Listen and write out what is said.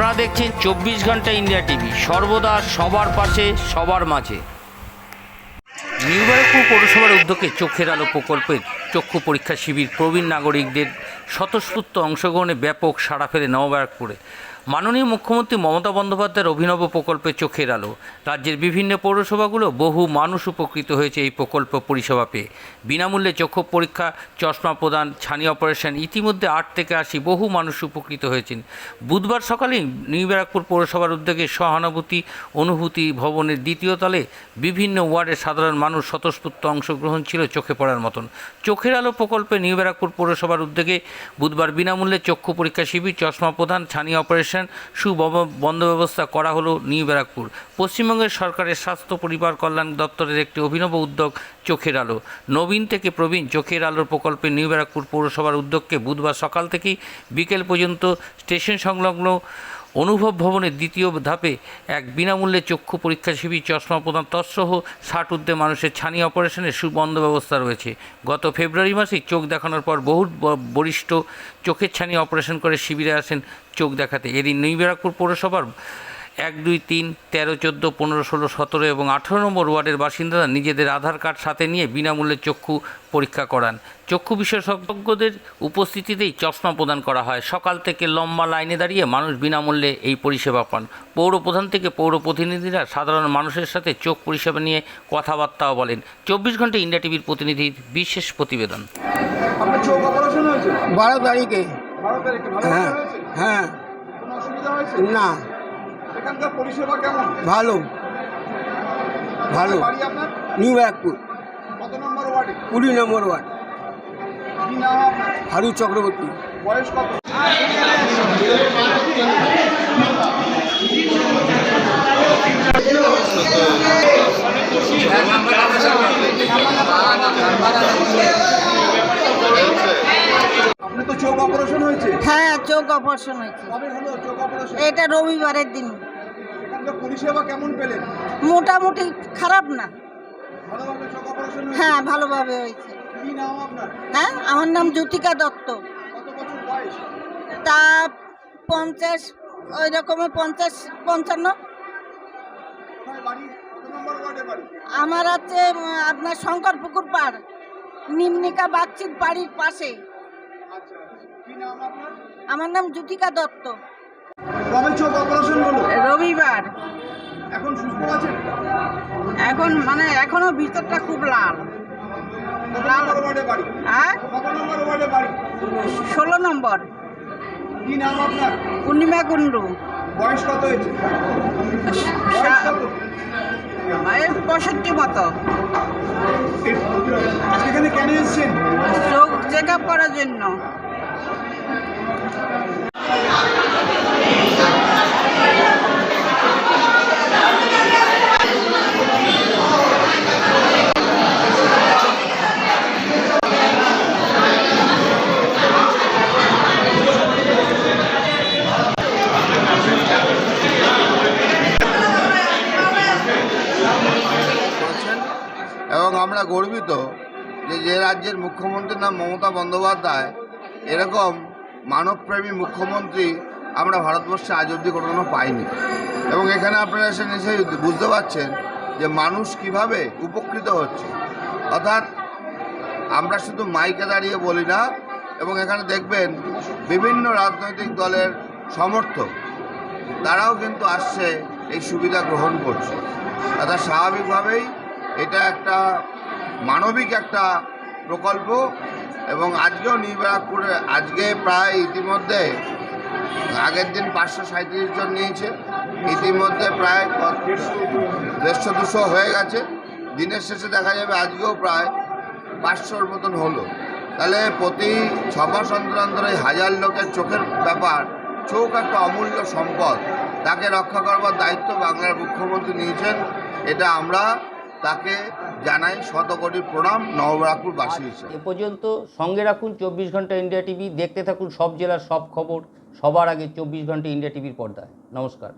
আপনারা দেখছেন চব্বিশ ঘণ্টা ইন্ডিয়া টিভি। সর্বদা সবার পাশে, সবার মাঝে। নিউ পৌরসভার উদ্যোগে চোখের আলো প্রকল্পের চক্ষু পরীক্ষা শিবির প্রবীণ নাগরিকদের স্বতঃস্ফূর্ত অংশগ্রহণে ব্যাপক সাড়া ফেলে নবব্যারাকপুরে মাননীয় মুখ্যমন্ত্রী মমতা বন্দ্যোপাধ্যায়ের অভিনব প্রকল্পে চোখের আলো। রাজ্যের বিভিন্ন পৌরসভাগুলো বহু মানুষ উপকৃত হয়েছে এই প্রকল্প পরিষেবা পেয়ে। বিনামূল্যে চক্ষু পরীক্ষা, চশমা প্রদান, ছানি অপারেশন, ইতিমধ্যে আট থেকে আশি বহু মানুষ উপকৃত হয়েছেন। বুধবার সকালেই নিউ ব্যারাকপুর পৌরসভার উদ্যোগে সহানুভূতি, অনুভূতি ভবনের দ্বিতীয় তলে বিভিন্ন ওয়ার্ডের সাধারণ মানুষ স্বতঃস্ফূর্ত অংশগ্রহণ ছিল চোখে পড়ার মতন। চোখের আলো প্রকল্পে নিউ ব্যারাকপুর পৌরসভার উদ্যোগে বুধবার বিনামূল্যে চক্ষু পরীক্ষা শিবির, চশমা প্রদান, ছানি অপারেশন সুবন্ধ ব্যবস্থা করা হলো নিউ ব্যারাকপুর। পশ্চিমবঙ্গের সরকারের স্বাস্থ্য পরিবার কল্যাণ দপ্তরের একটি অভিনব উদ্যোগ চোখের আলো। নবীন থেকে প্রবীণ চোখের আলোর প্রকল্পে নিউ ব্যারাকপুর পৌরসভার উদ্যোগকে বুধবার সকাল থেকেই বিকেল পর্যন্ত স্টেশন সংলগ্ন অনুভব ভবনের দ্বিতীয় ধাপে এক বিনামূল্যে চক্ষু পরীক্ষা শিবির, চশমা প্রদান, তৎসহ ষাট ঊর্ধ্বে মানুষের ছানি অপারেশনের সুবন্ধ ব্যবস্থা রয়েছে। গত ফেব্রুয়ারি মাসে চোখ দেখানোর পর বহু বরিষ্ঠ চোখের ছানি অপারেশন করে শিবিরে আসেন চোখ দেখাতে। এদিন নৈবেরাকপুর পৌরসভার এক দুই তিন তেরো চোদ্দ পনেরো ষোলো সতেরো এবং আঠেরো নম্বর ওয়ার্ডের বাসিন্দারা নিজেদের আধার কার্ড সাথে নিয়ে বিনামূল্যে চক্ষু পরীক্ষা করান। চক্ষু বিশেষজ্ঞদের উপস্থিতিতেই চশমা প্রদান করা হয়। সকাল থেকে লম্বা লাইনে দাঁড়িয়ে মানুষ বিনামূল্যে এই পরিষেবা পান। পৌর প্রধান থেকে পৌর প্রতিনিধিরা সাধারণ মানুষের সাথে চোখ পরিষেবা নিয়ে কথাবার্তাও বলেন। চব্বিশ ঘণ্টা ইন্ডিয়া টিভির প্রতিনিধির বিশেষ প্রতিবেদন। বারো তারিখে। বারো তারিখে ভালো হ্যাঁ হ্যাঁ। কোনো অসুবিধা হয়েছে? না। এখানকার পরিষেবা কেমন? ভালো। ভালো। বাড়ি আপনার? নিউ ব্যারাকপুর। কত নম্বর ওয়ার্ডে? কুড়ি নম্বর ওয়ার্ড। কি নাম আপনার? হারু চক্রবর্তী। বয়স কত? আপনি তো চোখ অপারেশন হয়েছে? হ্যাঁ চোখ অপারেশন হয়েছে। কবে হলো চোখ অপারেশন? এটা রবিবারের দিন। পরিষেবা কেমন পেলেন? মোটামুটি খারাপ না। হ্যাঁ ভালোভাবে হয়েছে। হ্যাঁ আমার নাম জ্যোতিকা দত্ত। তা পঞ্চাশ ওই রকমের পঞ্চাশ পঞ্চান্ন। আমার আছে আপনার শঙ্কর পুকুর পাড় নিম্নিকা বাগচির বাড়ির পাশে। আচ্ছা আপনার? আমার নাম জ্যোতিকা দত্ত। কবে চোখ অপারেশন হলো রবিবার। এখন সুস্থ আছেন? এখন মানে এখনও ভিতরটা খুব লাল। ওয়ার্ডে বাড়ি? হ্যাঁ? কত নম্বর ওয়ার্ডে বাড়ি? ষোলো নম্বর। কি নাম আপনার? পূর্ণিমা কুণ্ডু। বয়স কত হয়েছে? কত? পঁয়ষট্টি মতো। এখানে কেন এসেছেন? চোখ চেক আপ করার জন্য। এবং আমরা গর্বিত যে যে রাজ্যের মুখ্যমন্ত্রীর নাম মমতা বন্দ্যোপাধ্যায়, এরকম মানবপ্রেমী মুখ্যমন্ত্রী আমরা ভারতবর্ষে আজ অবধি কোনো পাইনি। এবং এখানে আপনারা এসে নিশ্চয়ই বুঝতে পারছেন যে মানুষ কীভাবে উপকৃত হচ্ছে। অর্থাৎ আমরা শুধু মাইকে দাঁড়িয়ে বলি না, এবং এখানে দেখবেন বিভিন্ন রাজনৈতিক দলের সমর্থক, তারাও কিন্তু আসছে এই সুবিধা গ্রহণ করছে। অর্থাৎ স্বাভাবিকভাবেই এটা একটা মানবিক একটা প্রকল্প এবং আজকেও নিউ ব্যারাকপুরে আজকে প্রায় ইতিমধ্যে, আগের দিন পাঁচশো সাঁত্রিশ জন নিয়েছে। ইতিমধ্যে প্রায় দেড়শো দুশো হয়ে গেছে। দিনের শেষে দেখা যাবে আজকেও প্রায় পাঁচশোর মতন হলো। তাহলে প্রতি ছ মাস অন্তর এই হাজার লোকের চোখের ব্যাপার, চোখ একটা অমূল্য সম্পদ। তাকে রক্ষা করবার দায়িত্ব বাংলার মুখ্যমন্ত্রী নিয়েছেন। এটা আমরা তাকে জানাই শত কোটি প্রণাম নবরাকুরবাসী হিসেবে। এ পর্যন্ত সঙ্গে রাখুন চব্বিশ ঘণ্টা ইন্ডিয়া টিভি দেখতে থাকুন সব জেলার সব খবর সবার আগে চব্বিশ ঘণ্টা ইন্ডিয়া টিভির পর্দায়। নমস্কার।